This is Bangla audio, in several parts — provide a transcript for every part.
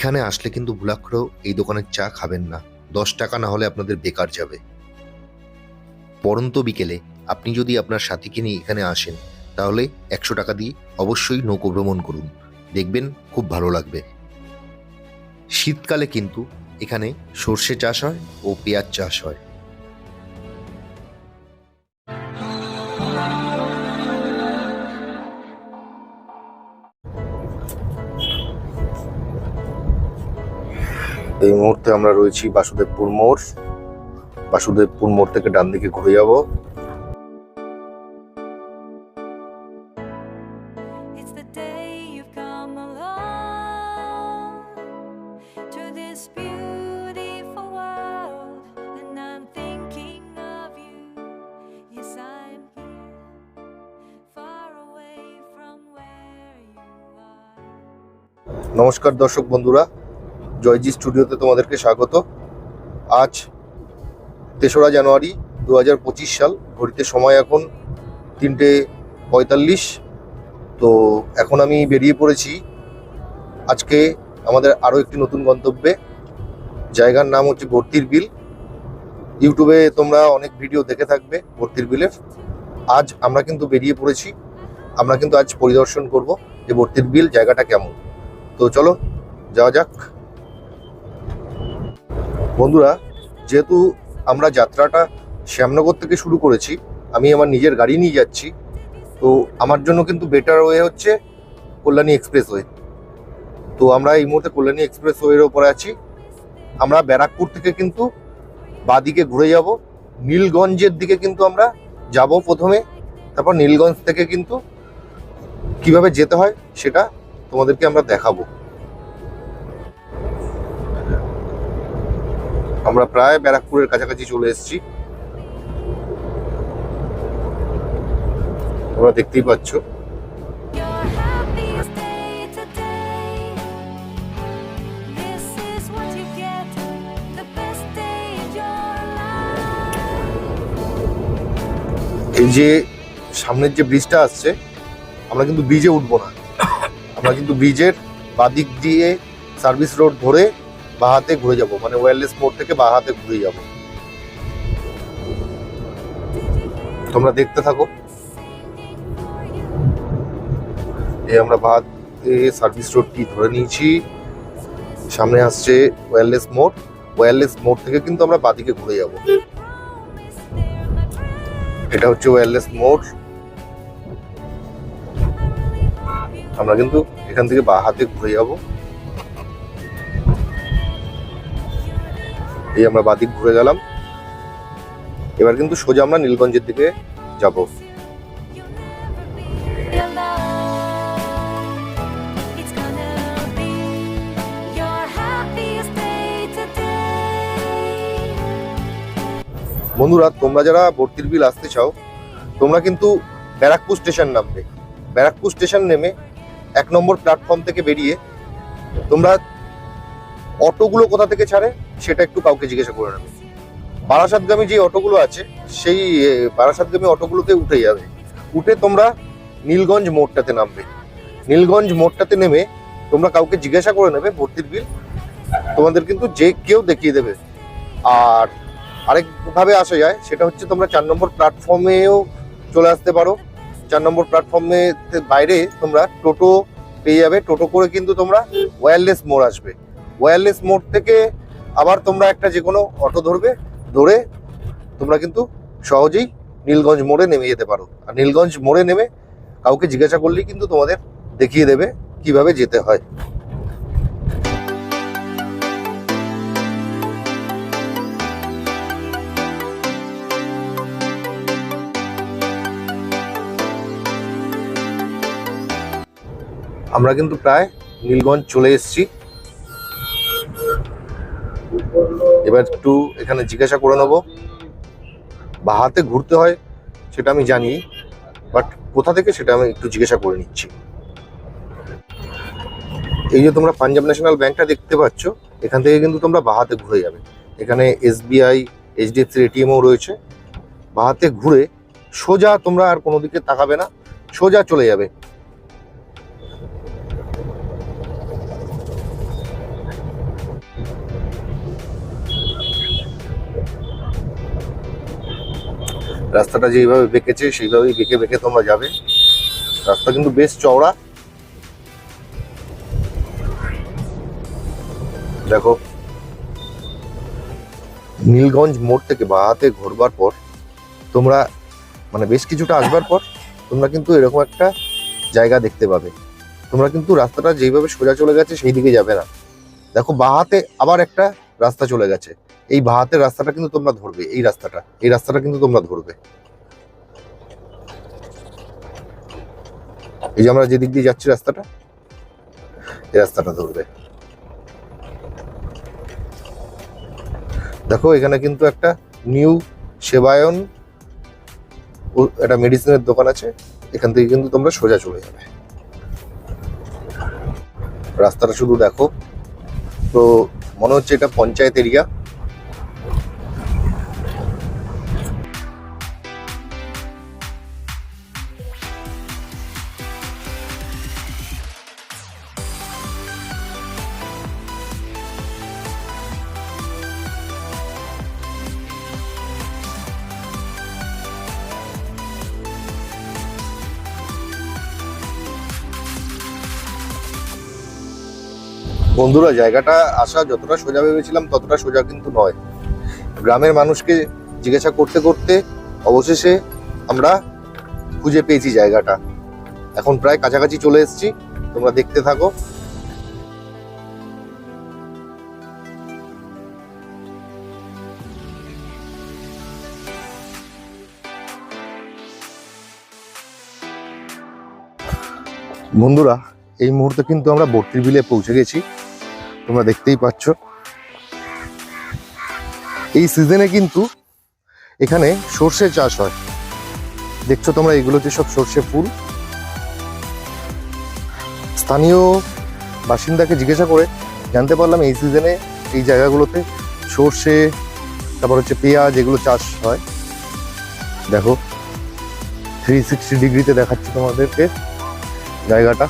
এখানে আসলে কিন্তু ভুলাক্ষরেও এই দোকানের চা খাবেন না। দশ টাকা না হলে আপনাদের বেকার যাবে। পরন্ত বিকেলে আপনি যদি আপনার সাথীকে নিয়ে এখানে আসেন, তাহলে একশো টাকা দিয়ে অবশ্যই নৌকো ভ্রমণ করুন। দেখবেন খুব ভালো লাগবে। শীতকালে কিন্তু এখানে সর্ষে চাষ হয় ও পেঁয়াজ চাষ হয়। এই মুহূর্তে আমরা রয়েছি বাসুদেবপুর মোড়। বাসুদেবপুর মোড় থেকে ডান দিকে ঘুরে যাব। নমস্কার দর্শক বন্ধুরা জয়জি স্টুডিওতে তোমাদেরকে স্বাগত। আজ তেসরা জানুয়ারি দু হাজার পঁচিশ সাল, ঘড়িতে সময় এখন তিনটে পঁয়তাল্লিশ। তো এখন আমি বেরিয়ে পড়েছি আজকে আমাদের আরও একটি নতুন গন্তব্যে। জায়গার নাম হচ্ছে ভর্তির বিল। ইউটিউবে তোমরা অনেক ভিডিও দেখে থাকবে ভর্তির বিলের আজ আমরা কিন্তু বেরিয়ে পড়েছি। আমরা কিন্তু আজ পরিদর্শন করব যে ভর্তির বিল জায়গাটা কেমন। তো চলো, যাওয়া যাক। বন্ধুরা, যেহেতু আমরা যাত্রাটা শ্যামনগর থেকে শুরু করেছি, আমি আমার নিজের গাড়ি নিয়ে যাচ্ছি, তো আমার জন্য কিন্তু বেটার ওয়ে হচ্ছে কল্যাণী এক্সপ্রেসওয়ে তো আমরা এই মুহূর্তে কল্যাণী এক্সপ্রেসওয়ের ওপরে আছি। আমরা ব্যারাকপুর থেকে কিন্তু বাদিকে ঘুরে যাব, নীলগঞ্জের দিকে কিন্তু আমরা যাব প্রথমে, তারপর নীলগঞ্জ থেকে কিন্তু কীভাবে যেতে হয় সেটা তোমাদেরকে আমরা দেখাবো। আমরা প্রায় ব্যারাকপুরের কাছাকাছি চলে এসেছি তোমরা দেখতেই পাচ্ছ. এই যে সামনের যে ব্রিজটা আসছে, আমরা কিন্তু ব্রিজে উঠবো না আমরা কিন্তু ব্রিজের বাদিক দিয়ে সার্ভিস রোড ধরে বাহাতে ঘুরে যাব মানে ওয়্যারলেস মোড় থেকে বাহাতে ঘুরে যাব। তোমরা দেখতে থাকো। এই আমরা বাহাতে সার্ভিস রোডটি ধরে নিয়েছি? সামনে আসছে ওয়্যারলেস মোড় ওয়্যারলেস মোড় থেকে কিন্তু আমরা বাদিকে ঘুরে যাব। এটা হচ্ছে ওয়্যারলেস মোড় আমরা কিন্তু এখান থেকে বা হাতে ঘুরে যাব। এই আমরা বাদিক ঘুরে গেলাম। এবার কিন্তু সোজা আমরা নীলগঞ্জের দিকে যাব. বন্ধুরা, তোমরা যারা ভর্তির বিল আসতে চাও, তোমরা কিন্তু ব্যারাকপুর স্টেশন নামবে। ব্যারাকপুর স্টেশন নেমে এক নম্বর প্ল্যাটফর্ম থেকে বেরিয়ে তোমরা অটোগুলো কোথা থেকে ছাড়ে? সেটা একটু কাউকে জিজ্ঞাসা করে নেবে। বারাসাতগামী যে অটোগুলো আছে, সেই বারাসাতগামী অটোগুলোতে উঠে যাবে। উঠে তোমরা নীলগঞ্জ মোড়টাতে নামবে। নীলগঞ্জ মোড়টাতে নেমে তোমরা কাউকে জিজ্ঞাসা করে নেবে, ভর্তির বিল তোমাদের কিন্তু যে কেউ দেখিয়ে দেবে। আর আরেকভাবে আসা যায়, সেটা হচ্ছে তোমরা চার নম্বর প্ল্যাটফর্মেও চলে আসতে পারো। চার নম্বর প্ল্যাটফর্মে বাইরে তোমরা টোটো পেয়ে যাবে। টোটো করে কিন্তু তোমরা ওয়্যারলেস মোড় আসবে। ওয়্যারলেস মোড় থেকে আবার তোমরা একটা যে কোনো অটো ধরবে, ধরে তোমরা কিন্তু সহজেই নীলগঞ্জ মোড়ে নেমে যেতে পারো। আর নীলগঞ্জ মোড়ে নেমে কাউকে জিজ্ঞাসা করলেই কিন্তু তোমাদের দেখিয়ে দেবে কীভাবে যেতে হয়। আমরা কিন্তু প্রায় নীলগঞ্জ চলে এসেছি। এবার একটু এখানে জিজ্ঞাসা করে নেব। বা হাতে ঘুরতে হয়, সেটা আমি জানি, বাট কোথা থেকে সেটা আমি একটু জিজ্ঞাসা করে নিচ্ছি। এই যে তোমরা পাঞ্জাব ন্যাশনাল ব্যাংকটা দেখতে পাচ্ছ, এখান থেকে কিন্তু তোমরা বাহাতে ঘুরে যাবে। এখানে এসবিআই এইচডিএফসির এটিএমও রয়েছে। বাহাতে ঘুরে সোজা তোমরা আর কোনো দিকে তাকাবে না, সোজা চলে যাবে। রাস্তাটা যেইভাবে বেঁকেছে, সেইভাবেই বেঁকে বেঁকে তোমরা যাবে। রাস্তা কিন্তু বেশ চওড়া। দেখো, নীলগঞ্জ মোড় থেকে বাহাতে ঘুরবার পর তোমরা মানে বেশ কিছুটা আসবার পর তোমরা কিন্তু এরকম একটা জায়গা দেখতে পাবে। তোমরা কিন্তু রাস্তাটা যেইভাবে সোজা চলে গেছে সেই দিকে যাবে না। দেখো, বাহাতে আবার একটা রাস্তা চলে গেছে। এই বাহাতের রাস্তাটা কিন্তু তোমরা ধরবে, এই রাস্তাটা। এই রাস্তাটা কিন্তু তোমরা ধরবে। এই যে আমরা যেদিক দিয়ে যাচ্ছি রাস্তাটা, এই রাস্তাটা ধরবে। দেখো, এখানে কিন্তু একটা নিউ সেবায়ন একটা মেডিসিনের দোকান আছে। এখান থেকে কিন্তু তোমরা সোজা চলে যাবে। রাস্তাটা শুধু দেখো। তো মনে হচ্ছে এটা পঞ্চায়েত এরিয়া বন্ধুরা, জায়গাটা আসা যতটা সোজা ভেবেছিলাম, ততটা সোজা কিন্তু নয়। গ্রামের মানুষকে জিজ্ঞাসা করতে করতে অবশেষে আমরা খুঁজে পেয়েছি জায়গাটা। এখন প্রায় কাছাকাছি চলে এসেছি, তোমরা দেখতে থাকো। বন্ধুরা, এই মুহূর্তে কিন্তু আমরা বর্তির বিলে পৌঁছে গেছি। তোমরা দেখতেই পাচ্ছ। এই সিজনে কিন্তু এখানে সর্ষে চাষ হয়। দেখছ তোমরা এগুলোতে সব সর্ষে ফুল। স্থানীয় বাসিন্দাকে জিজ্ঞাসা করে জানতে পারলাম এই সিজনে এই জায়গাগুলোতে সর্ষে, তারপর হচ্ছে পেঁয়াজ এগুলো চাষ হয়। দেখো থ্রি সিক্সটি ডিগ্রিতে দেখাচ্ছি তোমাদেরকে জায়গাটা।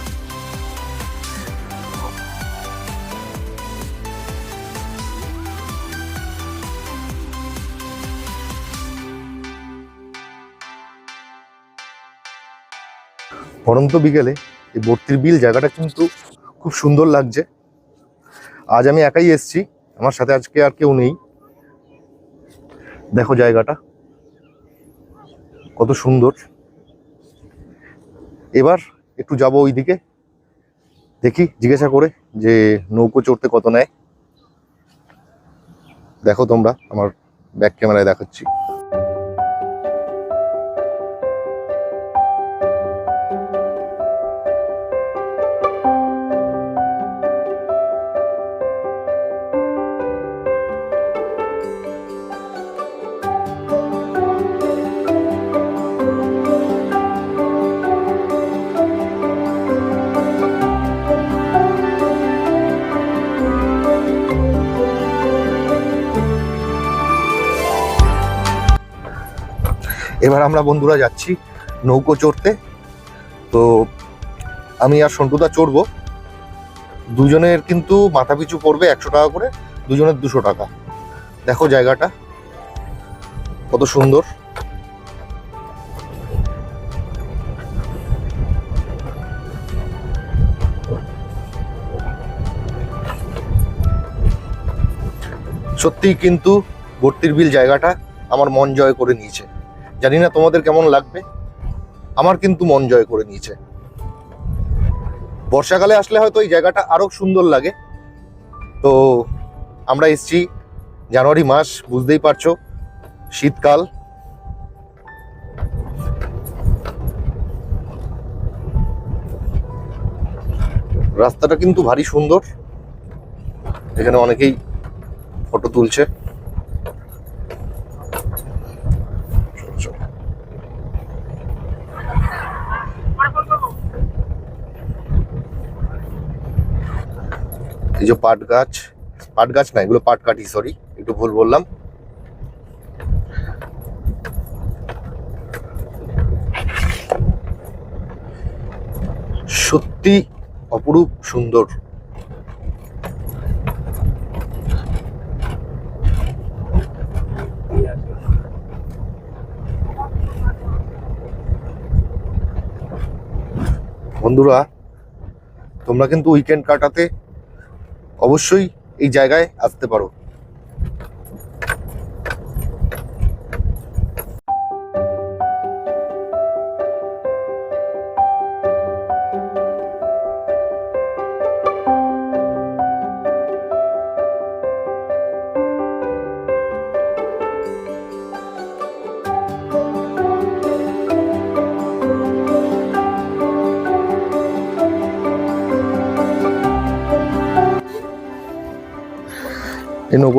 পরন্ত বিকেলে এই বর্তির বিল জায়গাটা কিন্তু খুব সুন্দর লাগছে। আজ আমি একাই এসছি আমার সাথে আজকে আর কেউ নেই। দেখো জায়গাটা কত সুন্দর। এবার একটু যাব ওইদিকে দেখি জিজ্ঞাসা করে যে নৌকো চড়তে কত নেয়। দেখো তোমরা আমার ব্যাক ক্যামেরায় দেখাচ্ছি। এবার আমরা বন্ধুরা যাচ্ছি নৌকো চড়তে। তো আমি আর সন্টুদা চড়বো। দুজনের কিন্তু মাথা পিছু পড়বে একশো টাকা করে, দুজনের দুশো টাকা। দেখো জায়গাটা, কত সুন্দর। সত্যিই কিন্তু ভর্তির বিল জায়গাটা আমার মন জয় করে নিয়েছে। জানি না তোমাদের কেমন লাগবে। আমার কিন্তু মন জয় করে নিয়েছে। বর্ষাকালে আসলে হয়তো এই জায়গাটা আরও সুন্দর লাগে। তো আমরা এসছি জানুয়ারি মাস, বুঝতেই পারছ, শীতকাল। রাস্তাটা কিন্তু ভারী সুন্দর। এখানে অনেকেই ফটো তুলছে। যে পাট গাছ পাট গাছ না, এগুলো পাট কাটি সরি একটু ভুল বললাম। সত্যি অপরূপ সুন্দর। বন্ধুরা, তোমরা কিন্তু উইকেন্ড কাটাতে অবশ্যই এই জায়গায় আসতে পারো।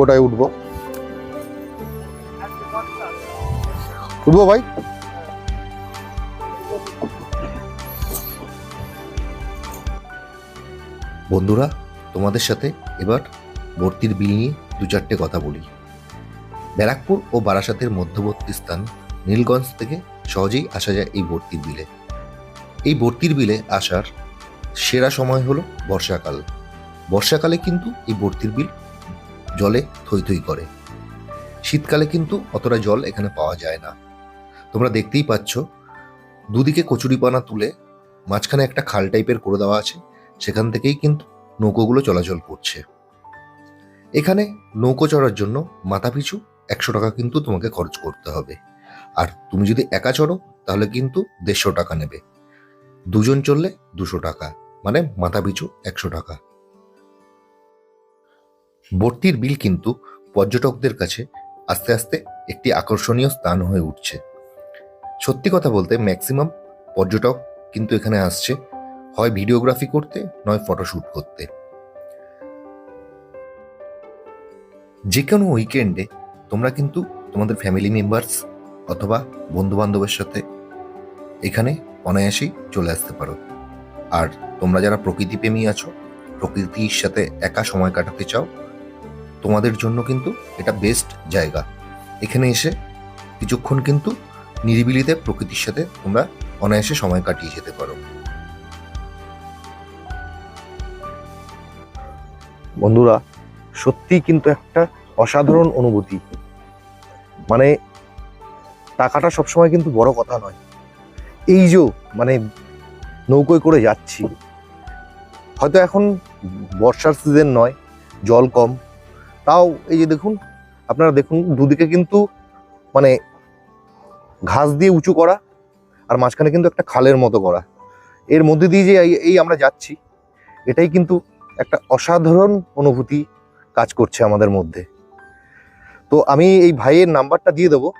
নৌকোটায় উঠবো। উঠবো ভাই? বন্ধুরা, তোমাদের সাথে এবার ভর্তির বিল নিয়ে দু চারটে কথা বলি। ব্যারাকপুর ও বারাসাতের মধ্যবর্তী স্থান নীলগঞ্জ থেকে সহজেই আসা যায় এই ভর্তির বিলে। এই ভর্তির বিলে আসার সেরা সময় হলো বর্ষাকাল। বর্ষাকালে কিন্তু এই ভর্তির বিল জলে থই থই করে। শীতকালে কিন্তু অতটা জল এখানে পাওয়া যায় না। তোমরা দেখতেই পাচ্ছ, দুদিকে কচুরিপানা তুলে মাঝখানে একটা খাল টাইপের করে দেওয়া আছে, সেখান থেকেই কিন্তু নৌকোগুলো চলাচল করছে। এখানে নৌকো চড়ার জন্য মাথাপিছু একশো টাকা কিন্তু তোমাকে খরচ করতে হবে। আর তুমি যদি একা চড়ো, তাহলে কিন্তু দেড়শো টাকা নেবে। দুজন চললে দুশো টাকা মানে মাথাপিছু একশো টাকা। ভর্তির বিল কিন্তু পর্যটকদের কাছে আস্তে আস্তে একটি আকর্ষণীয় স্থান হয়ে উঠছে। সত্যি কথা বলতে ম্যাক্সিমাম পর্যটক কিন্তু এখানে আসছে, হয় ভিডিওগ্রাফি করতে, নয় ফটোশ্যুট করতে। যে কোনো উইকেন্ডে তোমরা কিন্তু তোমাদের ফ্যামিলি মেম্বার্স অথবা বন্ধু বান্ধবের সাথে এখানে অনায়াসেই চলে আসতে পারো। আর তোমরা যারা প্রকৃতিপ্রেমী আছো, প্রকৃতির সাথে একা সময় কাটাতে চাও তোমাদের জন্য কিন্তু এটা বেস্ট জায়গা। এখানে এসে কিছুক্ষণ কিন্তু নিরিবিলিতে প্রকৃতির সাথে তোমরা অনায়াসে সময় কাটিয়ে যেতে পারো। বন্ধুরা সত্যি কিন্তু একটা অসাধারণ অনুভূতি। মানে টাকাটা সবসময় কিন্তু বড় কথা নয়। এই যে মানে নৌকোয় করে যাচ্ছি। হয়তো এখন বর্ষার সিজন নয়, জল কম তাও এই যে দেখুন, আপনারা দেখুন, দুদিকে কিন্তু মানে ঘাস দিয়ে উঁচু করা আর মাঝখানে কিন্তু একটা খালের মতো করা। এর মধ্যে দিয়ে যে এই- আমরা যাচ্ছি, এটাই কিন্তু একটা অসাধারণ অনুভূতি কাজ করছে আমাদের মধ্যে। তো আমি এই ভাইয়ের নাম্বারটা দিয়ে দেবো।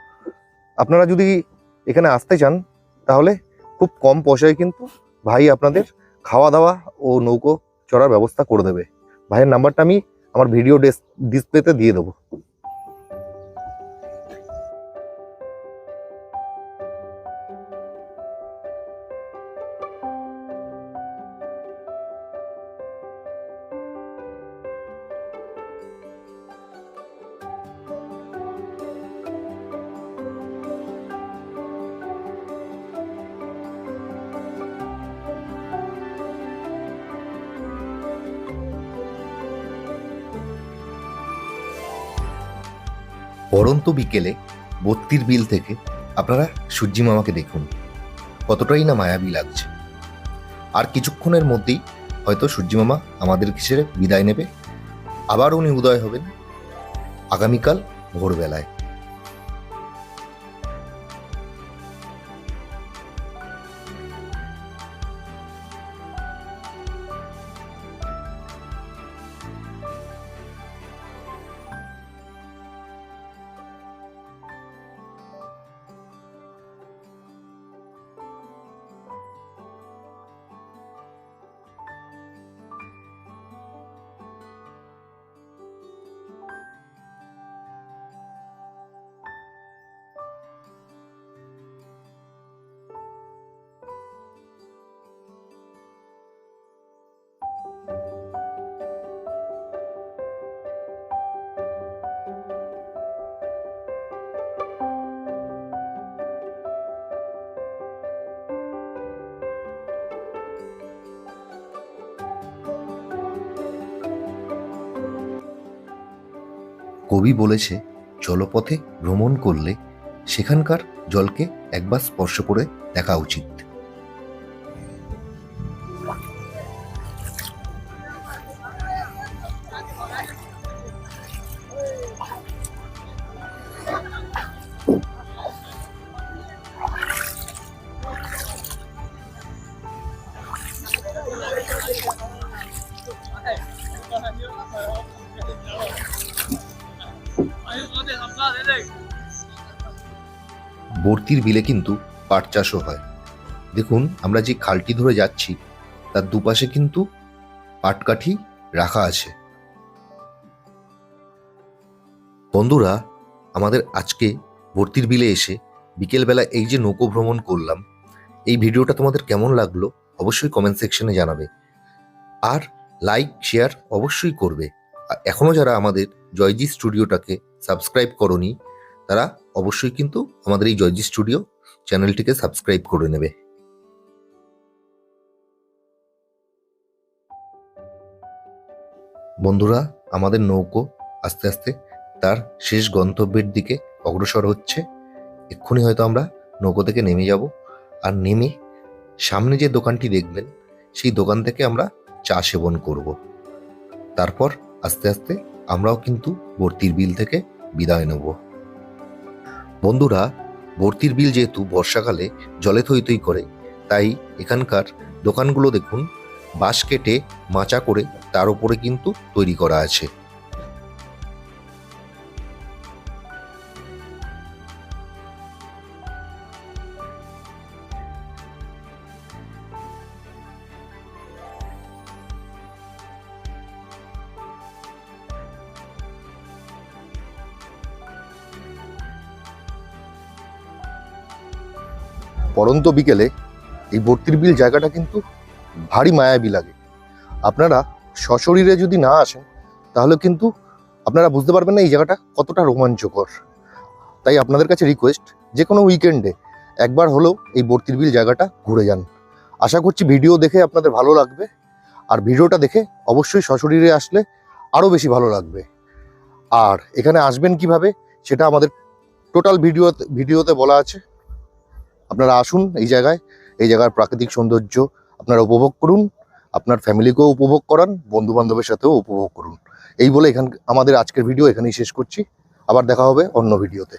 আপনারা যদি এখানে আসতে চান, তাহলে খুব কম পয়সায় কিন্তু ভাই আপনাদের খাওয়া দাওয়া ও নৌকো চড়ার ব্যবস্থা করে দেবে। ভাইয়ের নাম্বারটা আমি আমার ভিডিও ডিসপ্লেতে দিয়ে দেবো। পরন্ত বিকেলে বত্তির বিল থেকে আপনারা সূর্যি মামাকে দেখুন। কতটাই না মায়াবী লাগছে। আর কিছুক্ষণের মধ্যেই হয়তো সূর্যি মামা আমাদের ছেড়ে বিদায় নেবে। আবার উনি উদয় হবেন আগামীকাল ভোরবেলায়। কবি বলেছে জলপথে ভ্রমণ করলে সেখানকার জলকে একবার স্পর্শ করে দেখা উচিত। বর্তির বিলে কিন্তু পাট চাষও হয়। দেখুন, আমরা যে খালটি ধরে যাচ্ছি, তার দুপাশে কিন্তু পাটকাঠি রাখা আছে। বন্ধুরা, আমাদের আজকে ভর্তির বিলে এসে বিকেলবেলা এই যে নৌকো ভ্রমণ করলাম, এই ভিডিওটা তোমাদের কেমন লাগল অবশ্যই কমেন্ট সেকশনে জানাবে। আর লাইক শেয়ার অবশ্যই করবে। আর এখনও যারা আমাদের জয়জি স্টুডিওটাকে সাবস্ক্রাইব করনি, তারা অবশ্যই কিন্তু আমাদের এই জয়জি স্টুডিও চ্যানেলটিকে সাবস্ক্রাইব করে নেবে। বন্ধুরা, আমাদের নৌকো আস্তে আস্তে তার শেষ গন্তব্যের দিকে অগ্রসর হচ্ছে। এক্ষুনি হয়তো আমরা নৌকো থেকে নেমে যাব। আর নেমে সামনে যে দোকানটি দেখবেন, সেই দোকান থেকে আমরা চা সেবন করব। তারপর আস্তে আস্তে আমরাও কিন্তু ভর্তির বিল থেকে বিদায় নেব। বন্ধুরা, ভর্তির বিল যেহেতু বর্ষাকালে জলে থই থই করে, তাই এখানকার দোকানগুলো দেখুন, বাঁশ কেটে মাচা করে তার উপরে কিন্তু তৈরি করা আছে। পরন্ত বিকেলে এই ভর্তির বিল জায়গাটা কিন্তু ভারী মায়াবী লাগে। আপনারা সশরীরে যদি না আসেন, তাহলে কিন্তু আপনারা বুঝতে পারবেন না এই জায়গাটা কতটা রোমাঞ্চকর। তাই আপনাদের কাছে রিকোয়েস্ট যে কোনো উইকেন্ডে একবার হলেও এই ভর্তির বিল জায়গাটা ঘুরে যান। আশা করছি ভিডিও দেখে আপনাদের ভালো লাগবে। আর ভিডিওটা দেখে অবশ্যই সশরীরে আসলে আরও বেশি ভালো লাগবে। আর এখানে আসবেন কীভাবে, সেটা আমাদের টোটাল ভিডিও ভিডিওতে বলা আছে। আপনারা আসুন এই জায়গায়। এই জায়গার প্রাকৃতিক সৌন্দর্য আপনারা উপভোগ করুন। আপনার ফ্যামিলিকেও উপভোগ করান বন্ধু বান্ধবের সাথেও উপভোগ করুন। এই বলে এখান আমাদের আজকের ভিডিও এখানেই শেষ করছি। আবার দেখা হবে অন্য ভিডিওতে।